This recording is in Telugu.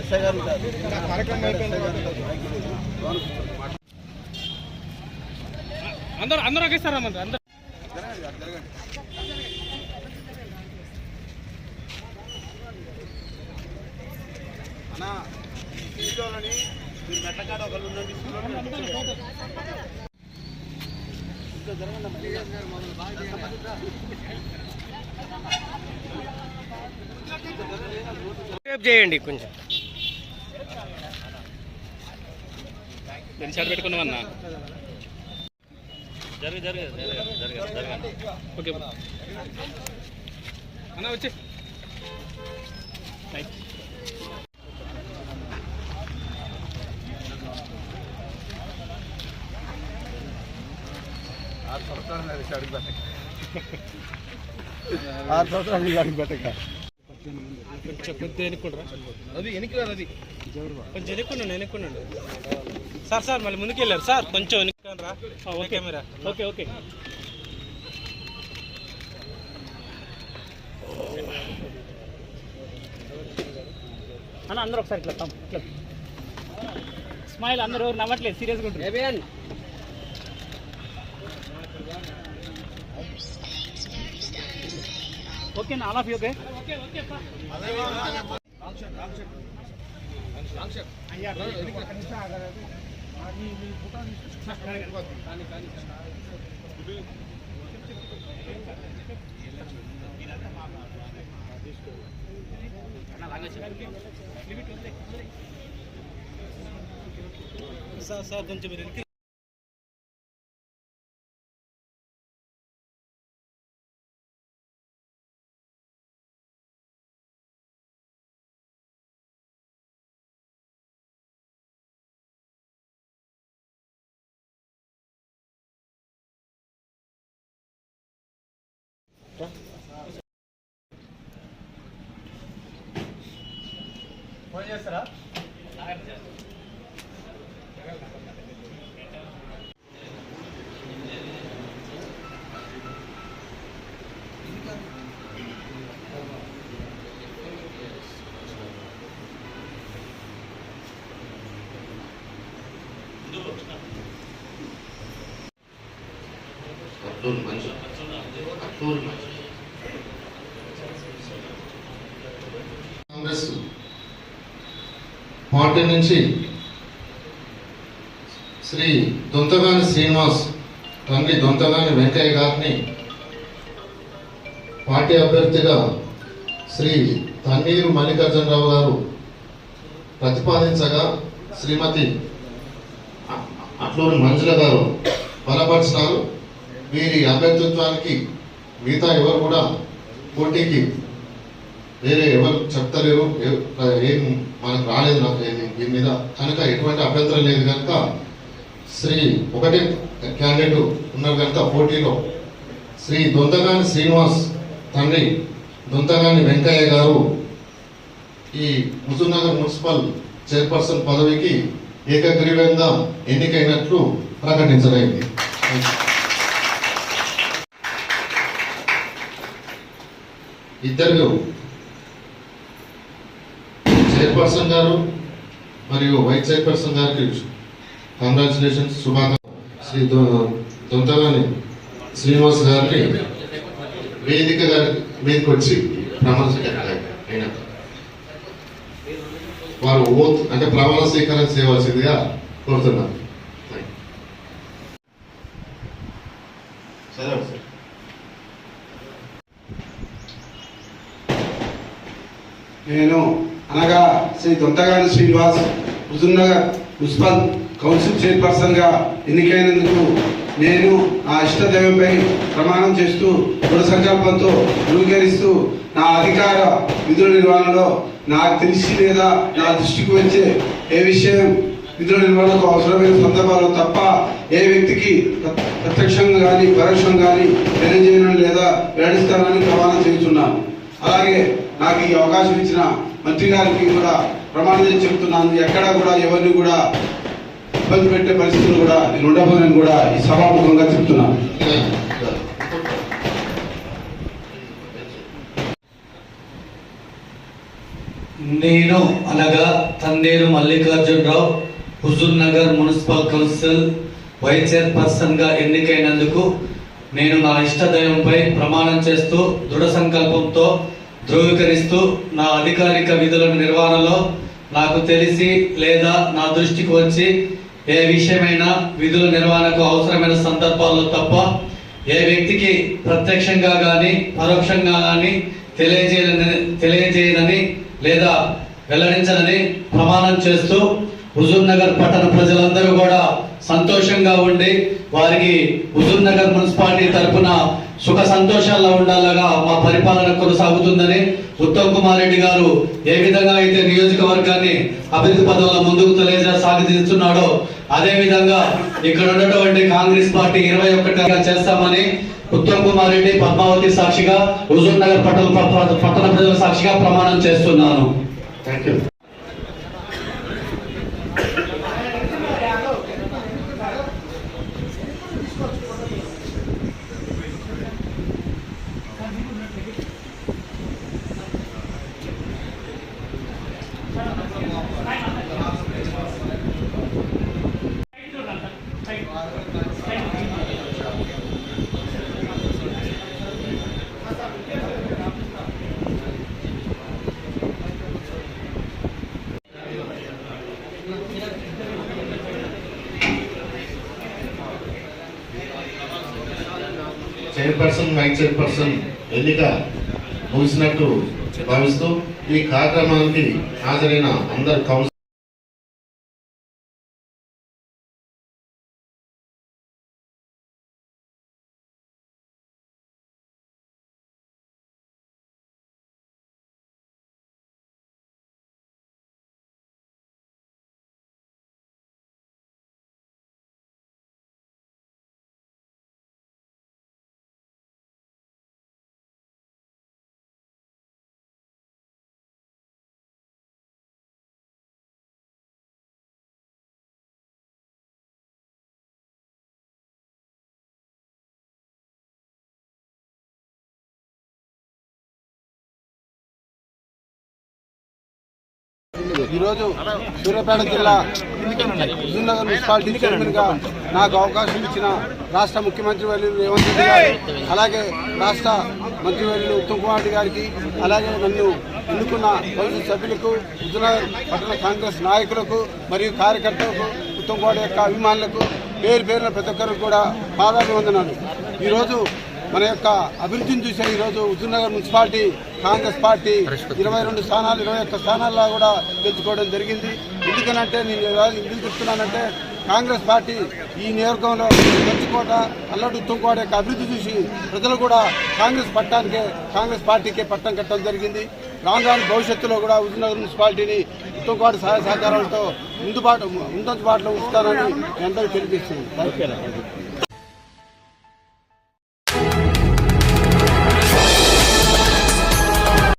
ఎస్ఐ గారు అందరూ అందరూ ఒకేసారి రమ్మంటారు? అందరూ అన్న మీరు మెట్లకాడ ఒకళ్ళు ఉండండి జరగండి. సేవ్ చేయండి కొంచెం. షర్ట్ పెట్టుకున్నామన్నా జరగ జరగ జరగ జరగ ఓకే అన్న. వచ్చి. ఆరు సంవత్సరాలు అడుగు పెట్టక ఆరు సంవత్సరాలు అడుగు పెట్టక కొంచెం కొద్దిగా ఎన్నుకుంటారా అది ఎన్నికలు అది. కొంచెం ఎన్నుకున్నాను ఎన్నుకున్నాను సార్ సార్ మళ్ళీ ముందుకు వెళ్ళారు సార్ కొంచెం ఎన్నుకున్నాను రా. ఓకే. Camera okay okay. అన్న అందరూ ఒకసారి ఇట్లా ఇట్లా. స్మైల్ అందరూ నవ్వట్లేదు సీరియస్గా ఉంటుంది okay all of okay. Sir sir కొంచెం మీరు వెనక్కి ఫోన్ చేస్తారా అబ్దుల్ మంజూర్ అబ్దుల్ మంజూర్ కాంగ్రెస్ పార్టీ నుంచి శ్రీ దొంతగాని శ్రీనివాస్ తండ్రి దొంతగాని వెంకయ్య గారిని పార్టీ అభ్యర్థిగా శ్రీ తన్నీరు మల్లికార్జునరావు గారు ప్రతిపాదించగా శ్రీమతి అట్లూరి మంజుల గారు బలపరిచినారు వీరి అభ్యర్థిత్వానికి మిగతా ఎవరు కూడా పోటీకి వేరే ఎవరు చెప్తలేరు ఏం మనకు రాలేదు నాకు ఏది దీని మీద. కనుక ఎటువంటి అభ్యంతరం లేదు కనుక శ్రీ ఒకటి క్యాండిడేట్ ఉన్నారు కనుక పోటీలో. శ్రీ దొంతగాని శ్రీనివాస్ తండ్రి దొంతగాని వెంకయ్య గారు ఈ హుజూర్నగర్ మున్సిపల్ చైర్పర్సన్ పదవికి ఏకగ్రీవంగా ఎన్నికైనట్లు ప్రకటించడమైంది ఇద్దరు చైర్పర్సన్ గారు మరియు వైస్ చైర్పర్సన్ గారికి కంగ్రాచులేషన్స్ శుభాకాంక్షలు. శ్రీ దొంతగాని శ్రీనివాస్ గారిని వేదిక గారి మీదకి వచ్చి ప్రమాణ స్వీకారం వారు ఓత్ అంటే ప్రమాణ స్వీకారం చేయవలసిందిగా కోరుతున్నాను. నేను అనగా శ్రీ దొంతగాని శ్రీనివాస్ హుజూర్నగర్ మున్సిపల్ కౌన్సిల్ చైర్పర్సన్గా ఎన్నికైనందుకు నేను నా ఇష్టదైవంపై ప్రమాణం చేస్తూ దృఢ సంకల్పంతో ధృవీకరిస్తూ నా అధికార విధుల నిర్వహణలో నాకు తెలిసి లేదా నా దృష్టికి వచ్చే ఏ విషయం విధుల నిర్వహణకు అవసరమైన సందర్భాలు తప్ప ఏ వ్యక్తికి ప్రత్యక్షంగా కానీ పరోక్షంగా కానీ తెలియజేయడం లేదా వెల్లడిస్తానని ప్రమాణం చేస్తున్నాను. అలాగే నాకు ఈ అవకాశం ఇచ్చిన మంత్రి గారికి కూడా ప్రమాణం చెబుతున్నాను చెప్తున్నాను. ఎక్కడా కూడా ఎవరిని కూడా ఇబ్బంది పెట్టే పరిస్థితులు కూడా నేను ఉండబోనని కూడా ఈ సభాముఖంగా చెప్తున్నాను. నేను అనగా Tanderu Mallikarjunarao Huzurnagar municipal council vice చైర్పర్సన్గా ఎన్నికైనందుకు నేను నా ఇష్టదైవంపై ప్రమాణం చేస్తూ దృఢ సంకల్పంతో ధృవీకరిస్తూ నా అధికారిక విధుల నిర్వహణలో నాకు తెలిసి లేదా నా దృష్టికి వచ్చి ఏ విషయమైనా విధుల నిర్వహణకు అవసరమైన సందర్భాల్లో తప్ప ఏ వ్యక్తికి ప్రత్యక్షంగా కానీ పరోక్షంగా కానీ తెలియజేయని తెలియజేయనని లేదా వెల్లడించనని ప్రమాణం చేస్తూ హుజూర్ నగర్ పట్టణ ప్రజలందరూ కూడా సంతోషంగా ఉండి వారికి హుజూర్ నగర్ మున్సిపాలిటీ తరఫున సుఖ సంతోషాల్లో ఉండాలగా మా పరిపాలన కొనసాగుతుందని ఉత్తమ్ కుమార్ రెడ్డి గారు ఏ విధంగా అయితే నియోజకవర్గాన్ని అభివృద్ధి పదంలో ముందుకు తెలియజే సాగిస్తున్నాడో అదే విధంగా ఇక్కడ ఉన్నటువంటి కాంగ్రెస్ పార్టీ ఇరవై ఒకటిగా చేస్తామని ఉత్తమ్ కుమార్ రెడ్డి పద్మావతి సాక్షిగా హుజూర్ నగర్ పట్టణ పట్టణ ప్రజల సాక్షిగా ప్రమాణం చేస్తున్నాను. Thank you chairperson vice chairperson ఎన్నిక ముగిసినట్టు భావిస్తూ ఈ కార్యక్రమానికి హాజరైన అందరు కౌన్సిల్ ఈరోజు సూర్యాపేట జిల్లా హుజూర్నగర్ మున్సిపాలిటీ చైర్మన్గా నాకు అవకాశం ఇచ్చిన రాష్ట్ర ముఖ్యమంత్రి వర్యులు రేవంత్ రెడ్డి గారు అలాగే రాష్ట్ర మంత్రివర్యులు ఉత్తమ్ కుమార్ రెడ్డి గారికి అలాగే నన్ను ఎన్నుకున్న పౌరుల సభ్యులకు హుజూర్నగర్ పట్టణ కాంగ్రెస్ నాయకులకు మరియు కార్యకర్తలకు ఉత్తమ్ కుమార్ యొక్క అభిమానులకు పేరు పేరున ప్రతి ఒక్కరికి కూడా పాదాభివందనాలు. ఈరోజు మన యొక్క అభివృద్ధిని చూసే ఈరోజు హుజూర్నగర్ మున్సిపాలిటీ కాంగ్రెస్ పార్టీ ఇరవై రెండు స్థానాలు ఇరవై ఒక్క స్థానాల్లో కూడా గెలుచుకోవడం జరిగింది. ఎందుకనంటే నేను ఈరోజు ఎందుకు చెప్తున్నానంటే కాంగ్రెస్ పార్టీ ఈ నియోజకంలో గెలుచుకోట అల్లడు ఉత్తంకోట యొక్క అభివృద్ధి చూసి ప్రజలు కూడా కాంగ్రెస్ పట్టానికే కాంగ్రెస్ పార్టీకే పట్టం కట్టడం జరిగింది. రాను రాను భవిష్యత్తులో కూడా హుజూర్నగర్ మున్సిపాలిటీని ఉత్తంకోట సహాయ సహకారాలతో ముందుబాటు ముందంజు బాటలో ఉంచుతానని థ్యాంక్ యూ